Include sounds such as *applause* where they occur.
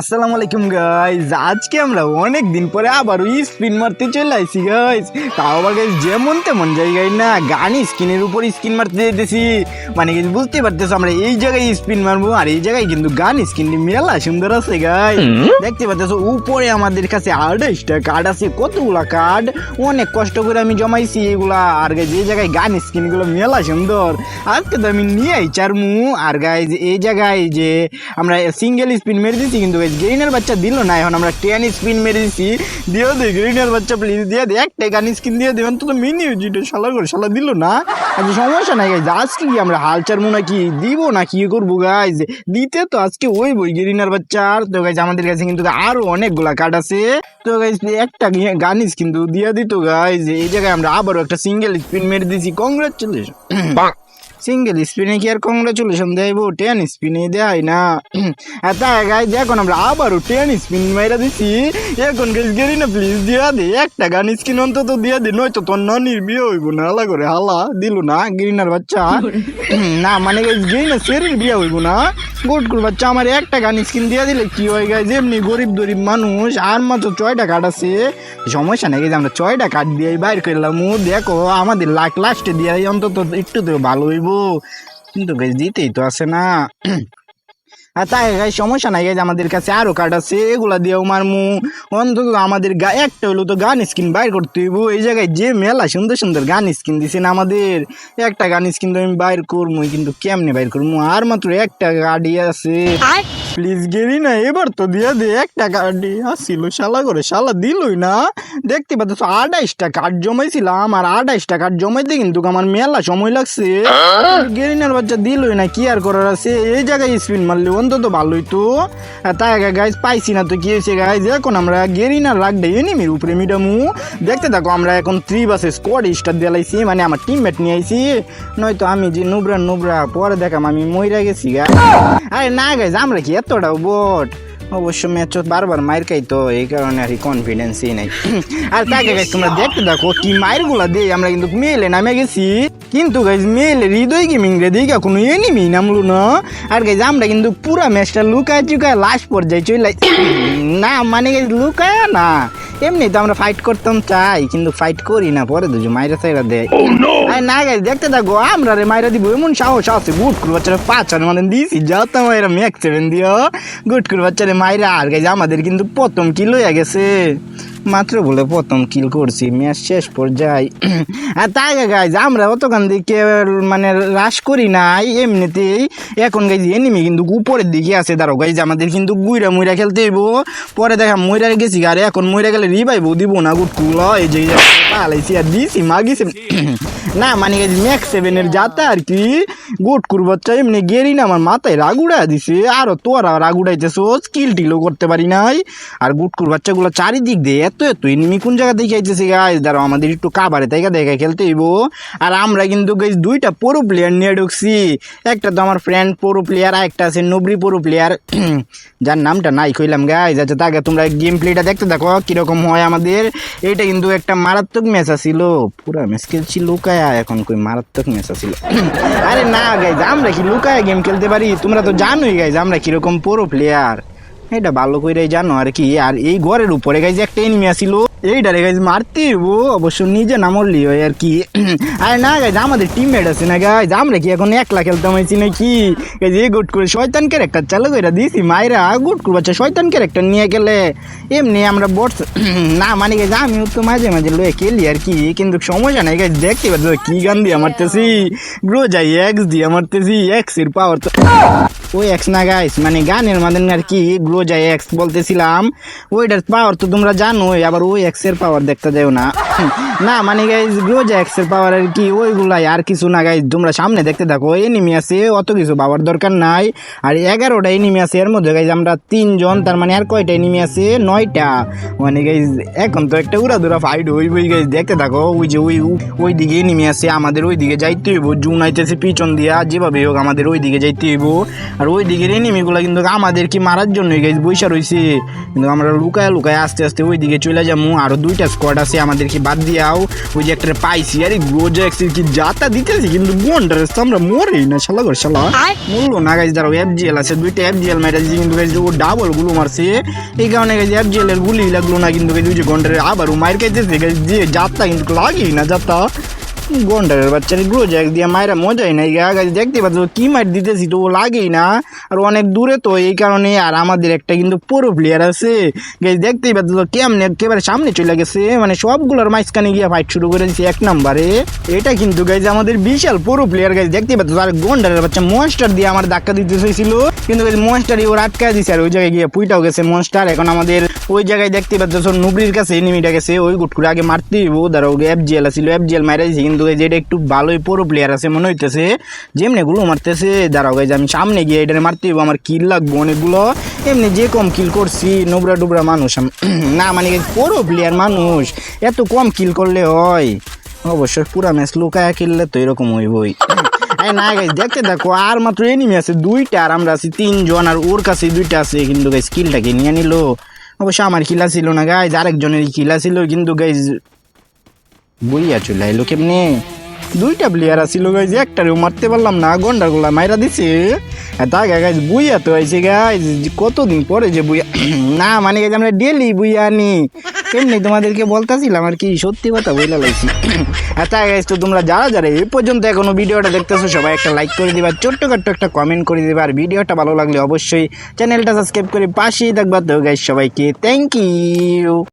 আসসালামু আলাইকুম গাইজ আজকে আমরা অনেক দিন পরে আবার ওই স্পিন মারতে চলে আসি গাইজ তাও আবার গাইজ যেমন তেমন জায়গায় না গান স্কিনের উপর স্কিন মারতে যেতেছি মানে গাইজ বুঝতে পারতেছো আমরা এই জায়গায় স্পিন মারবো আর এই জায়গায় কিন্তু গান স্কিন মেলা সুন্দর আছে গাইজ দেখতে পাচ্তেছো উপরে আমাদের কাছে আড়াইশটা কার্ড আছে কতগুলা কার্ড অনেক কষ্ট করে আমি জমাইছি এগুলা। আর গাইজ এই জায়গায় গান স্কিনগুলো মেলা সুন্দর। আজকে তো আমি নিয়ে আইছি আর মু আর গাইজ এই জায়গায় যে আমরা সিঙ্গেল স্পিন মেরে দিচ্ছি কিন্তু গাইজ গ্রিনের বাচ্চা দিল না এখন আমরা টেন স্পিন মেরে দিচ্ছি দিও দে গ্রিনের বাচ্চা প্লিজ দিয়ে দে, একটা গান স্কিন দিয়ে দেবেন তো মিনি জিটো শালা করে, শালা দিল না। আচ্ছা সমস্যা নাই গাইজ আজকে কি আমরা হাল চারবো নাকি? দিব না, কি করব গাইজ দিতে তো আজকে ওই বই গ্রিনার বাচ্চা। আর তো গাইজ আমাদের কাছে কিন্তু আরও অনেকগুলা কার্ড আছে। তো গাইজ একটা গানিস কিন্তু দিয়ে দিত গাইজ এই জায়গায় আমরা আবারও একটা সিঙ্গেল স্পিন মেরে দিছি কংগ্রাচুলেশন সিঙ্গেল স্পিনে কি আর কংগ্রাচুলেশন দেবো টেন স্পিনে দেয় না। তাই গাইজ এখন আমরা আবারও টেন স্পিন মেরে দিছি। এখন গাইজ গেরি না প্লিজ দিয়া দে। একটা গান স্কিন অন্তত দিয়া দে, নয়তো তোর ননির বিয়ে হইব না। হালা করে হালা দিল না, গিরিনার বাচ্চা। না মানে গাইজ গেরি না, সেরির বিয়ে হইব না। গোটকুর বাচ্চা, আমার একটা গান স্কিন দিয়া দিলে কি হয় গাইজ এমনি গরিব গরিব মানুষ, আর মাত্র ছয়টা কার্ড আছে। সমস্যা নেই আমরা ছয়টা কার্ড দিয়ে বাইর করলাম। দেখো, আমাদের লাখ লাস্টে দিয়ে অন্তত একটু তো ভালো হইব। কিন্তু গাইজ দিতেই তো আছে না। আর তাই গাই সমস্যা নাই, গাইজ আমাদের কাছে আরও কার্ড আছে, এগুলা দিয়েও মারমু। অন্তত আমাদের গা, একটা হলো তো গান স্কিন বাইর করতে হইব। এই জায়গায় যে মেলা সুন্দর সুন্দর গান স্কিন দিছেন আমাদের, একটা গান স্কিন তো আমি বাইর করব কিন্তু কেমনে বাইর করব আর মাত্র একটা গাড়ি আছে। প্লিজ গেলি না এবার তো দিয়ে দে একটা গাড়ি আসছিল শালা করে শালা দিলই না। দেখতে পাচ্ছ আড়াইশটা কার্ড জমাইছিলাম আর আড়াইশটা কার্ড জমাইতে কিন্তু আমার মেলা সময় লাগছে। গেরিনার বাচ্চা দিলই না কি আর করার আছে? এই জায়গায় স্পিন মারলে অন্তত ভালোই তো। তাই গাইজ পাইছি না তো কি হয়েছে গাইজ এখন আমরা গেরিনার রাখতে এনিমির উপরে মিডামু দেখতে থাকো আমরা এখন থ্রি বাসে স্কোয়াড স্টার দিলাইছি মানে আমার টিমমেট নিয়ে আইছি। নয়তো আমি যে নুবরা নুবরা পরে দেখাম আমি মইরা গেছি গা আরে না গাইজ আমরা কি এতটাও বট অবশ্য ম্যাচ বারবার মাইর খাই তো এই কারণে আর কি কনফিডেন্সই নাই। *laughs* আর তাকে গাইজ তোমরা দেখতে দেখো, কি মায়েরগুলা দিয়ে, আমরা কিন্তু মেলে নামে গেছি। কিন্তু গাইজ মেলে হৃদয় গেমিং রে দিকে কোনো এনিমি নামলো না আর গাইজ আমরা কিন্তু পুরা ম্যাচটা লুকায় চুকায় লাস্ট পর্যায়ে চলে *coughs* না মানে গেছি লুকায় না। এমনি তো আমরা ফাইট করতাম চাই কিন্তু ফাইট করি না পরে দুজন মাইরা সাইরা দেয়। আরে না গাই দেখতে থাকো আমরা রে মাইরা দিব এমন সাহস আছে গুড করে বাচ্চারা পাঁচ আর মানে দিয়েছি যাও তো মাইরা ম্যাক সেভেন দিও। গুড করে বাচ্চারে মাইরা আর গাইছে আমাদের কিন্তু প্রথম কি লইয়া গেছে। মাত্র বলে প্রথম কিল করছি ম্যাচ শেষ পর্যায়ে। *clears throat* আর তাই গাইজ আমরা অতখান দিকে মানে হ্রাস করি নাই, এমনিতেই। এখন গাইজ এনিমি কিন্তু উপরের দিকে আছে দাঁড়ো গাইজ আমাদের কিন্তু গুইরা মুইরা খেলতে হইব। পরে দেখা মইরা গেছি আর এখন মইরা গেলে রিভাইব দিব না গুটকুল এই যে পালাইছি আর দিছি, মাগিছে। *clears throat* না মানে গাইজ ম্যাক্স সেভেনের যাতা আর কি। গুটকুর বাচ্চা এমনি গেরি না, আমার মাথায় রাগুড়া দিছে। আরও তোরা রাগুড়াইতেছো স্কিল টিলও করতে পারি নাই। আর গুটকুর বাচ্চাগুলো চারিদিক দিয়ে এত এত এনিমি কোন জায়গা দেখে আইতেছে গাইজ দাঁড়াও, আমাদের একটু কাবারে তাই দেখা খেলতে হইব। আর আমরা কিন্তু গাইজ দুইটা পুরো প্লেয়ার নিয়ে ঢুকছি। একটা তো আমার ফ্রেন্ড পুরো প্লেয়ার আর একটা আছে নবরি পুরো প্লেয়ার *clears throat* যার নামটা নাই কইলাম গাইজ আচ্ছা তাকে তোমরা গেম প্লেটা দেখতে দেখো, কীরকম হয় আমাদের। এটা কিন্তু একটা মারাত্মক ম্যাচ আছিল। পুরা ম্যাচ খেলছি লুকায়া, এখন কই মারাত্মক ম্যাচ আছিল। *clears throat* আরে না গাইজ আমরা কি লুকায় গেম খেলতে পারি? তোমরা তো জানোই গাইজ আমরা কীরকম পুরো প্লেয়ার এটা ভালো করে জানো আর কি। আর এই ঘরের উপরে গাইজ একটা এনিমি আসিল এইটারে গাইজ মারতে ও, অবশ্য নিজে না মরলি হয় আর কি। *clears throat* আরে না গাইজ আমাদের টিমমেট আছে না গাইজ আমরা কি এখন একলা খেলতাম হয়েছি নাকি? গাইজ এই গুট করে শয়তান ক্যারেক্টার চালু করে দিছি। মায়েরা গুট করে বাচ্চা শয়তান ক্যারেক্টার নিয়ে গেলে। এমনি আমরা বট *clears throat* না মানে গাইজ আমিও তো মাঝে মাঝে লয়ে খেলি আর কি। কিন্তু সমস্যা নাই গাইজ দেখতে পাচ্ছ, কি গান দিয়ে মারতেছি। গ্রো যাই এক্স দিয়ে মারতেছি। এক্সের পাওয়ার তো ওই এক্স না গাইস মানে গানের মানে আর কি গ্লো এক্স বলতেছিলাম। ওইটার পাওয়ার তো তোমরা জানোই, আবার ওই এক্সের পাওয়ার দেখতে যাও না। *laughs* না মানে গাইজ রোজ যায় এক্সের পাওয়ার আর কি, ওইগুলাই আর কিছু না গাইজ তোমরা সামনে দেখতে থাকো এনিমি আছে, অত কিছু পাওয়ার দরকার নাই। আর এগারোটা এনিমি আছে, এর মধ্যে গাইজ আমরা তিনজন, তার মানে আর কয়টা এনিমি আছে? নয়টা। মানে গাইজ এখন তো একটা উড়া দুরা ফাইট হইবই গাইজ দেখতে থাকো, ওই যে ওই ওই দিকে এনিমি আছে, আমাদের ওই দিকে যাইতে হইব, জুন আইতেছে পিছন দিয়া যেভাবে হোক আমাদের ওই দিকে যাইতে হইব। আর ওই দিকের এনিমিগুলো কিন্তু আমাদের কি মারার জন্য গাইজ বৈশা রয়েছে কিন্তু আমরা লুকায় লুকায় আস্তে আস্তে ওই দিকে চলে যাব আরও দুইটা স্কোয়াড আছে আমাদেরকে বাদ দিয়াও ওই যে একটা পাইছি। আরে গ্রোজ্যাক্সের কি যাতা দিতেছি কিন্তু গন্ডার আমরা মরেই না শালা করে শালা। মরলো না গাইজ দাঁড়াও এফজিএল আছে দুইটা এফজিএল মেরে দিয়েছি কিন্তু গাইজ ও ডাবলগুলো মারছে। এই কারণে গাইজ এফজিএল এর গুলি লাগল না কিন্তু গাইজ ওই যে গন্ডারে আবার ও মাইর খাইতেছে গাইজ যে যাত্রা কিন্তু লাগেই না যাত্রা। গন্ডারের বাচ্চার গ্রো জ্যাক দিয়ে মায়েরা মজাই নাই গা। গাছ দেখতে পাচ্ছ, কি মার দিতেছি তো লাগেই না। আর অনেক দূরে তো, এই কারণে আর আমাদের একটা কিন্তু পুরো প্লেয়ার আছে। গাছ দেখতেই পাচ্ছ, কেমনে একেবারে সামনে চলে গেছে। মানে সবগুলোর মাঝখানে গিয়ে ফাইট শুরু করে দিয়েছে এক নম্বরে। এটা কিন্তু গাইজ আমাদের বিশাল পুরো প্লেয়ার গাছ দেখতে পাচ্ছ, আর গন্ডারের বাচ্চা মনস্টার দিয়ে আমার ধাক্কা দিতে চাইছিল। কিন্তু মনস্টারই ওর আটকা দিছে আর ওই জায়গায় গিয়ে পুইটাও গেছে মনস্টার এখন আমাদের ওই জায়গায় দেখতে পাচ্ছ, নুবরির কাছে এনিমিটা গেছে। ওই গুট করে আগে মারতেই ও ধরো এফ এফজিএল ছিল এফজিএল মারা দিয়েছে কিন্তু এই যে এটা একটু ভালোই পুরো প্লেয়ার আছে মনে হইতেছে, যেমনি গুলো মারতেছে, দাঁড়াও গাইজ, আমি সামনে গিয়ে এটা মারতে আমার কিল লাগবো অনেকগুলো, এমনি যে কম কিল করছি নোবরা ডুবরা মানুষ না মানে পুরো প্লেয়ার মানুষ, এত কম কিল করলে হয়। অবশ্যই পুরা ম্যাচ লুকায়া খেললে তো এরকম হইবই আরে না গাইজ, দেখতে দেখো আর মাত্র এনিমি আছে দুইটা, আর আমরা আছি তিনজন, আর ওর কাছে দুইটা আছে, কিন্তু গাইজ কিলটাকে নিয়ে নিল। অবশ্য আমার কিলা ছিল না, গাইজ আরেকজনের কিলা ছিল, কিন্তু গাইজ বইয়া চলে আইলো কেমনে? দুইটা প্লেয়ার আছিল গাইজ একটারেও মারতে পারলাম না গন্ডার গোলা মাইরা দিছে। আর তা গাইজ বুইয়া তো আইছে গাইজ কতদিন পরে যে বুইয়া *clears throat* না মানে গাইজ আমরা ডেলি বুইয়া আনি। এমনি তোমাদেরকে বলতাছিলাম আর কি, সত্যি কথা বইলা লাইছি। *clears throat* আর গাইজ তো তোমরা যারা যারা এই পর্যন্ত এখনও ভিডিওটা দেখতেছো, সবাই একটা লাইক করে দিবা ছোট্ট খাট্ট একটা কমেন্ট করে দিবা। আর ভিডিওটা ভালো লাগলে অবশ্যই চ্যানেলটা সাবস্ক্রাইব করে পাশেই থাকবা। তো গাইজ সবাইকে থ্যাংক ইউ